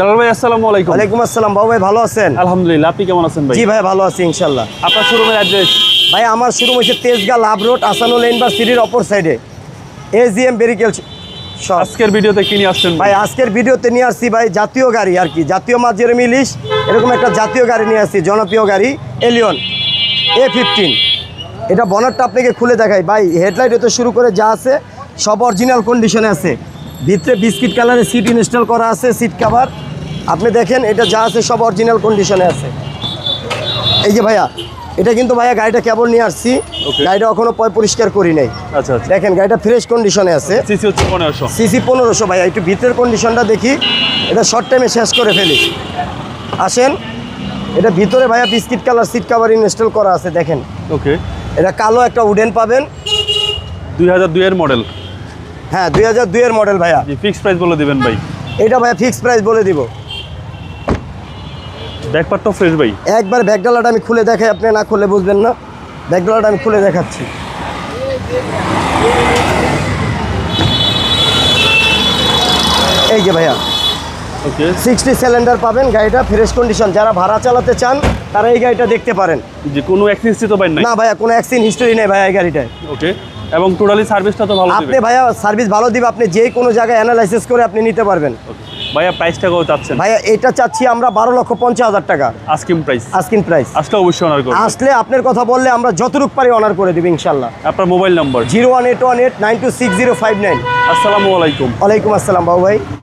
জালাল ভাই আসসালামু আলাইকুম। ওয়ালাইকুম আসসালাম বাবু ভাই ভালো আছেন? আলহামদুলিল্লাহ আপনি কেমন আছেন ভাই? জি ভাই ভালো আছি আপনার শোরুমের অ্যাড্রেস ভাই আমার তেজগাঁ লাভ রোড আসানুল ইউনিভার্সিটির অপর সাইডে এজিএম বেরিকেল আজকের ভিডিওতে কি নিয়ে আসছেন ভাই আজকের ভিডিওতে নিয়ে আসছি ভাই জাতীয় গাড়ি আর কি। জাতীয় মাছ মাঝের মিলিশ এরকম একটা জাতীয় গাড়ি নিয়ে আসছি জনপ্রিয় গাড়ি এলিয়ন এ ফিফটিন এটা বনারটা আপনাকে খুলে দেখাই। ভাই হেডলাইট হতে শুরু করে যা আছে সব অরিজিনাল কন্ডিশনে আছে। ভিতরে বিস্কিট কালারের সিট ইনস্টল করা আছে সিট কাভার আপনি দেখেন এটা যা আছে সব অরিজিনাল কন্ডিশনে আছে। এই যে ভাইয়া এটা কিন্তু ভাইয়া গাড়িটা কেবল নিয়ে আসছি. গাড়িটা এখনও পয় পরিষ্কার করি নাই। আচ্ছা আচ্ছা। দেখেন গাড়িটা ফ্রেশ কন্ডিশনে আছে। সিসি হচ্ছে পনেরোশো। সিসি পনেরোশো ভাই একটু ভিতরের কন্ডিশনটা দেখি। এটা শর্ট টাইমে শেষ করে ফেলি। আসেন এটা ভিতরে ভাইয়া biscuit colour seat cover install করা আছে দেখেন। ওকে এটা কালো একটা উডেন পাবেন। দুই হাজার দুইয়ের মডেল হ্যাঁ দুই হাজার দুইয়ের মডেল ভাইয়া। জি ফিক্স প্রাইস বলে দিবেন ভাই। এটা ভাইয়া ফিক্স প্রাইস বলে দিব। ব্যাকপার্ট ফ্রেশ ভাই। একবার ব্যাগডালাটা আমি খুলে দেখাই আপনি না খুলে বুঝবেন না। ব্যাগডালাটা আমি খুলে দেখাচ্ছি। এই যে ভাইয়া ওকে সিক্সটি সিলিন্ডার পাবেন গাড়িটা ফ্রেশ কন্ডিশন যারা ভাড়া চালাতে চান তারা এই গাড়িটা দেখতে পারেন। যে কোনো অ্যাক্সিডেন্ট তো নাই। না ভাইয়া কোনো অ্যাক্সিডেন্ট হিস্টোরি নেই ভাইয়া এই গাড়িটায়। ওকে এবং টোটালি সার্ভিসটা তো ভালো আপনি ভাইয়া সার্ভিস ভালো দিবে আপনি যে কোনো জায়গায় অ্যানালাইসিস করে আপনি নিতে পারবেন। ওকে ভাইয়া প্রাইসটা কত চাচ্ছেন? ভাইয়া এটা চাচ্ছি আমরা বারো লক্ষ পঞ্চাশ হাজার টাকা। আস্কিম প্রাইস আস্কিন প্রাইস আসলে অবশ্যই অনার করব আসলে আপনার কথা বললে আমরা যতটুক পারি অনার করে দেবো ইনশাল্লাহ আপনার mobile number zero one eight one eight nine two six zero five nine. আসসালামু আলাইকুম। ওয়ালাইকুম আসসালাম বাবু ভাই।